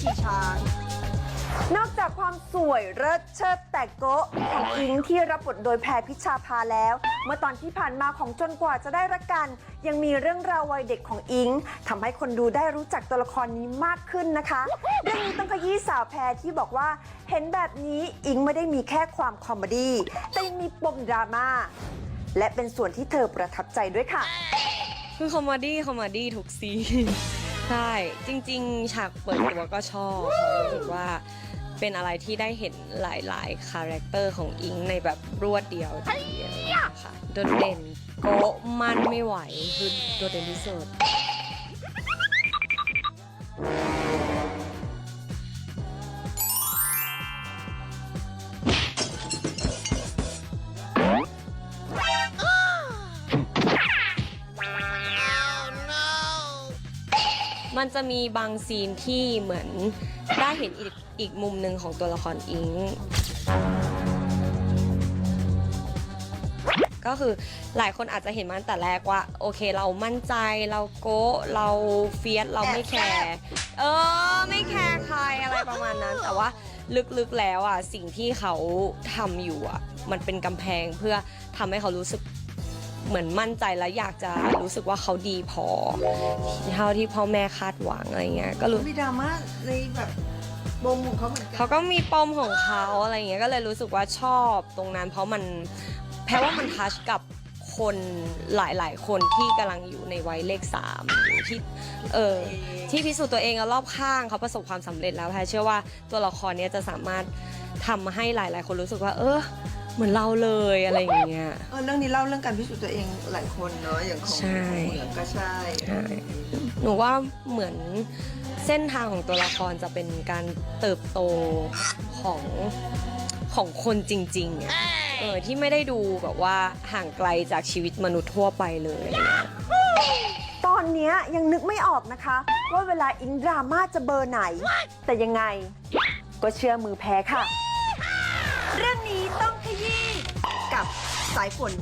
ขี่ช้าง นอกจากความสวยเลิศเชิดแต่โกะของอิงที่รับบทโดยแพรพิชาภาแล้ว เมื่อตอนที่ผ่านมาของจนกว่าจะได้รักกัน ยังมีเรื่องราววัยเด็กของอิงทำให้คนดูได้รู้จักตัวละครนี้มากขึ้นนะคะเรื่องนี้ต้องขยี้สาวแพรที่บอกว่า เห็นแบบนี้อิงไม่ได้มีแค่ความคอมเมดี้แต่ยังมีปมดราม่าและเป็นส่วนที่เธอประทับใจด้วยค่ะ คือคอมเมดี้คอมเมดี้ทุกซีน ใช่ จริง ๆ ฉากเปิดตัวก็ชอบเพราะรู้สึกว่าเป็นอะไรที่ได้เห็นหลาย ๆ คาแรคเตอร์ของอิงในแบบรวดเดียวทีอะไรอย่างเงี้ยค่ะ โดดเด่นโกะมันไม่ไหวคือโดดเด่นที่สุด มันจะมีบางซีนที่เหมือนได้เห็นอีกอีกมุมหนึ่งของตัวละครอิง ก็คือหลายคนอาจจะเห็นมาตั้งแต่แรกว่า โอเคเรามั่นใจเราโก้เราเฟียสเราไม่แคร์เออไม่แคร์ใครอะไรประมาณนั้น แต่ว่าลึกๆแล้วอะสิ่งที่เขาทำอยู่อะ มันเป็นกำแพงเพื่อทำให้เขารู้สึก เหมือนมั่นใจและอยากจะรู้สึกว่าเขาดีพอ เท่าที่พ่อแม่คาดหวังอะไรเงี้ยก็รู้มีดราม่าในแบบบมของเขาเหมือนกัเขาก็มีปมของเขาอะไรเงี้ยก็เลยรู้สึกว่าชอบตรงนั้น เพราะมันแพ้ว่ามันทัชกับคนหลาย ๆ คนที่กำลังอยู่ในวัยเลขสามอยู่ที่เออที่พิสูจน์ตัวเองแล้วรอบข้างเขาประสบความสำเร็จแล้วแพรเชื่อว่าตัวละครเนี้ยจะสามารถทำให้หลาย ๆ คนรู้สึกว่า เออ เหมือนเราเลยอะไรอย่างเงี้ย เออเรื่องนี้เล่าเรื่องการพิสูจน์ตัวเองหลายคนเนาะอย่างของใช่ เหมือนก็ใช่ ใช่หนูว่าเหมือนเส้นทางของตัวละครจะเป็นการเติบโตของของคนจริงๆอะเออที่ไม่ได้ดูแบบว่าห่างไกลจากชีวิตมนุษย์ทั่วไปเลยอะไรเงี้ย ตอนเนี้ยยังนึกไม่ออกนะคะ ว่าเวลาอิงดราม่าจะเบอร์ไหน แต่ยังไง ก็เชื่อมือแพ้ค่ะ เรื่องนี้ต้องขยี้กับสายฝน